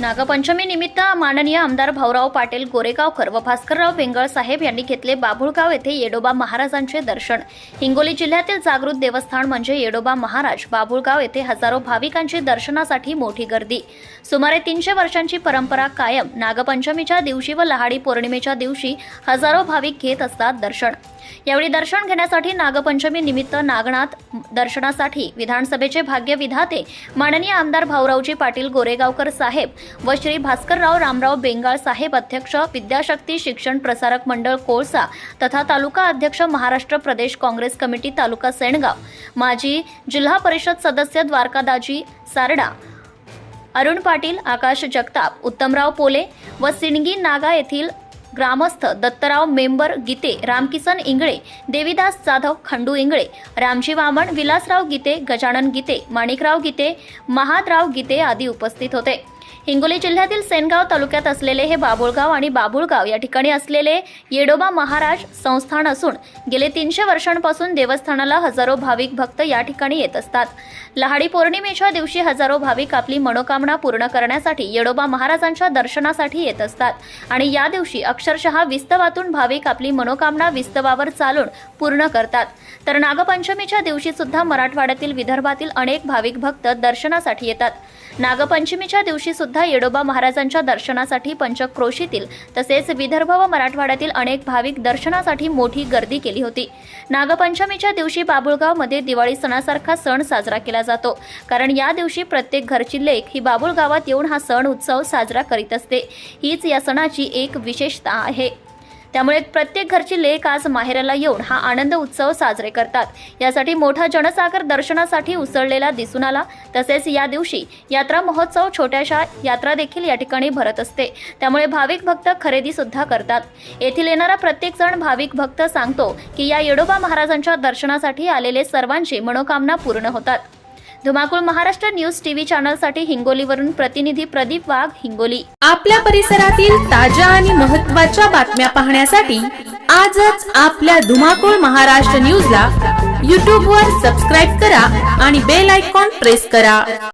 नागपंचमी निमित्त माननीय आमदार भाऊराव पाटील गोरेगावकर व भास्करराव वेंगळ साहेब यांनी घेतले बाभुळगाव येथे येडोबा महाराजांचे दर्शन. हिंगोली जिल्ह्यातील जागृत देवस्थान म्हणजे येडोबा महाराज. बाभुळगाव येथे हजारो भाविकांची दर्शनासाठी मोठी गर्दी. सुमारे तीनशे वर्षांची परंपरा कायम. नागपंचमीच्या दिवशी व लहाडी पौर्णिमेच्या दिवशी हजारो भाविक घेत असतात दर्शन. यावेळी दर्शन घेण्यासाठी नागपंचमी निमित्त नागनाथ दर्शनासाठी विधानसभेचे भाग्य विधाते माननीय आमदार भाऊरावजी पाटील गोरेगावकर साहेब व श्री भास्करराव रामराव बेंगाळ साहेब अध्यक्ष विद्याशक्ती शिक्षण प्रसारक मंडळ कोळसा तथा तालुका अध्यक्ष महाराष्ट्र प्रदेश काँग्रेस कमिटी तालुका सेणगाव. माजी जिल्हा परिषद सदस्य द्वारकादाजी सारडा अरुण पाटील आकाश जगताप उत्तमराव पोले व सिणगी नागा येथील ग्रामस्थ दत्तराव मेंबर गीते रामकिसन इंगळे देविदास जाधव खंडू इंगळे रामजी वामण विलासराव गीते गजानन गीते माणिकराव गीते महादराव गीते आदी उपस्थित होते. हिंगोली जिल्ह्यातील सेनगाव तालुक्यात असलेले हे बाबुळगाव आणि बाबुळगाव या ठिकाणी असलेले येडोबा महाराज संस्थान असून गेले तीनशे वर्षांपासून देवस्थानाला हजारो भाविक भक्त या ठिकाणी येत असतात. लहाडी पौर्णिमेच्या दिवशी हजारो भाविक आपली मनोकामना पूर्ण करण्यासाठी येडोबा महाराजांच्या दर्शनासाठी येत असतात आणि या दिवशी अक्षरशः विस्तवातून भाविक आपली मनोकामना विस्तवावर चालून पूर्ण करतात. तर नागपंचमीच्या दिवशी सुद्धा मराठवाड्यातील विदर्भातील अनेक भाविक भक्त दर्शनासाठी येतात. नागपंचमीच्या दिवशी सुद्धा येडोबा महाराजांच्या दर्शनासाठी पंचक्रोशीतील तसेच विदर्भ व मराठवाड्यातील अनेक भाविक दर्शनासाठी मोठी गर्दी केली होती. नागपंचमीच्या दिवशी बाबुळगावमध्ये दिवाळी सणासारखा सण साजरा केला जातो. कारण या दिवशी प्रत्येक घरची लेख ही बाबुळगावात येऊन हा सण उत्सव साजरा करीत असते. हीच या सणाची एक विशेषता आहे. त्यामुळे प्रत्येक घरची लेक आज माहेराला येऊन हा आनंद उत्सव साजरे करतात. यासाठी मोठा जनसागर दर्शनासाठी उसळलेला दिसून आला. तसेच या दिवशी यात्रा महोत्सव छोट्याशा यात्रा देखील या ठिकाणी भरत असते. त्यामुळे भाविक भक्त खरेदी सुद्धा करतात. येथील येणारा प्रत्येक जण भाविक भक्त सांगतो की या येडोबा महाराजांच्या दर्शनासाठी आलेले सर्वांची मनोकामना पूर्ण होतात. धुमाकूळ महाराष्ट्र न्यूज टीव्ही चॅनलसाठी हिंगोलीवरून प्रतिनिधी प्रदीप वाघ हिंगोली. आपल्या परिसरातील ताज्या आणि महत्त्वाच्या बातम्या पाहण्यासाठी आजच आपल्या धुमाकूळ महाराष्ट्र न्यूजला यूट्यूबवर सबस्क्राईब करा आणि बेल आयकॉन प्रेस करा.